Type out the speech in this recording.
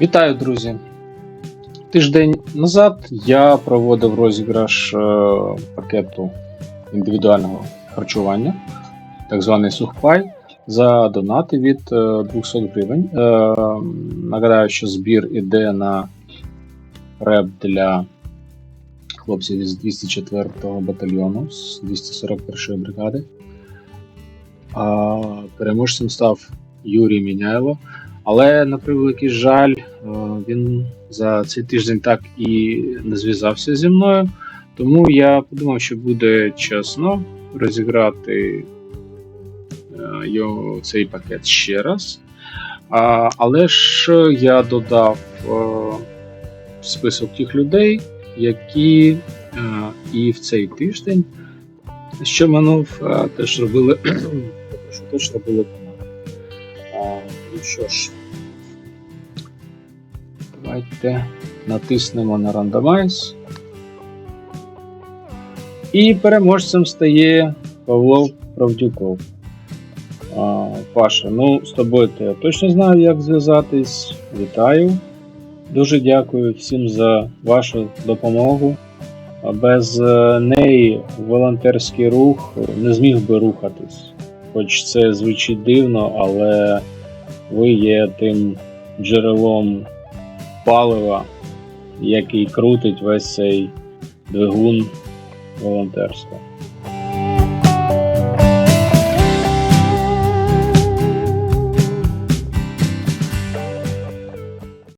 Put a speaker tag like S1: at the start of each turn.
S1: Вітаю, друзі! Тиждень назад я проводив розіграш е, пакету індивідуального харчування, так званий сухпай, за донати від е, 200 гривень. Е, Нагадаю, що збір іде на реп для хлопців із 204-го батальйону з 241-ї бригади. А переможцем став Юрій Міняйло. Але на превеликий жаль, е, він за цей тиждень так і не зв'язався зі мною. Тому я подумав, що буде чесно розіграти е, його цей пакет ще раз. Але ж я додав е, список тих людей, які і в цей тиждень, що минув, теж робили, теж робили Ну що ж, давайте натиснемо на Randomize. І переможцем стає Павло Правдюков. А, Паша, ну з тобою то я точно знаю, як зв'язатись. Вітаю. Дуже дякую всім за вашу допомогу. Без е, неї волонтерський рух не зміг би рухатись. Хоч це звучить дивно, але ви є тим джерелом палива, який крутить весь цей двигун волонтерства.